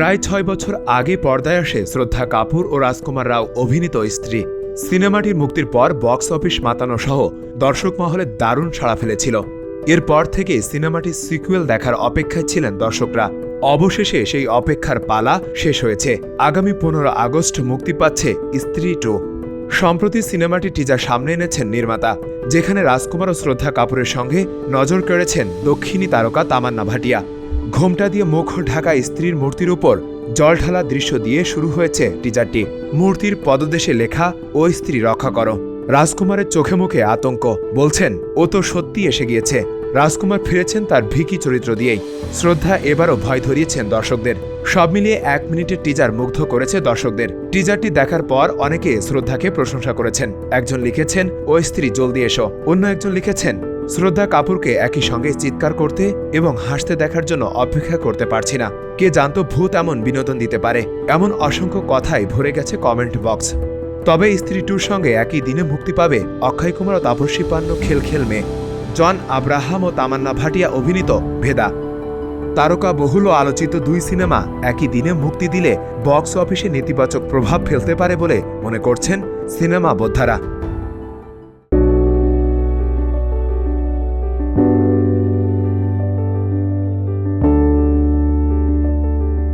প্রায় ছয় বছর আগে পর্দায় আসে শ্রদ্ধা কাপুর ও রাজকুমার রাও অভিনীত স্ত্রী। সিনেমাটির মুক্তির পর বক্স অফিস মাতানো সহ দর্শক মহলে দারুণ সাড়া ফেলেছিল। এরপর থেকে সিনেমাটির সিকুয়েল দেখার অপেক্ষায় ছিলেন দর্শকরা। অবশেষে সেই অপেক্ষার পালা শেষ হয়েছে। আগামী পনেরো আগস্ট মুক্তি পাচ্ছে স্ত্রী টু। সম্প্রতি সিনেমাটি টিজার সামনে এনেছেন নির্মাতা, যেখানে রাজকুমার ও শ্রদ্ধা কাপুরের সঙ্গে নজর কেড়েছেন দক্ষিণী তারকা তামান্না ভাটিয়া। ঘোমটা দিয়ে মুখ ঢাকা স্ত্রীর মূর্তির উপর জল ঢালা দৃশ্য দিয়ে শুরু হয়েছে টিজারটি। মূর্তির পদদেশে লেখা, ও স্ত্রী, রক্ষা করো। রাজকুমারের চোখে মুখে আতঙ্ক। বলছেন, ও তো সত্যি এসে গিয়েছে। রাজকুমার ফিরেছেন তার ভিকি চরিত্র দিয়েই। শ্রদ্ধা এবারও ভয় ধরিয়েছেন দর্শকদের। সব মিলিয়ে এক মিনিটের টিজার মুগ্ধ করেছে দর্শকদের। টিজারটি দেখার পর অনেকে শ্রদ্ধাকে প্রশংসা করেছেন। একজন লিখেছেন, ও স্ত্রী, জলদি এসো। অন্য একজন লিখেছেন শ্রদ্ধা কাপুরকে একই সঙ্গে চিৎকার করতে এবং হাসতে দেখার জন্য অপেক্ষা করতে পারছি না। কে জানতো ভূত এমন বিনোদন দিতে পারে? এমন অসংখ্য কথাই ভরে গেছে কমেন্ট বক্স। তবে স্ত্রী টুর সঙ্গে একই দিনে মুক্তি পাবে অক্ষয় কুমার ও তাপস্বী পান্ন খেল খেল মেয়ে। জন আব্রাহাম ও তামান্না ভাটিয়া অভিনীত ভেদা। তারকা বহুল ও আলোচিত দুই সিনেমা একই দিনে মুক্তি দিলে বক্স অফিসে নেতিবাচক প্রভাব ফেলতে পারে বলে মনে করছেন সিনেমা বোদ্ধারা।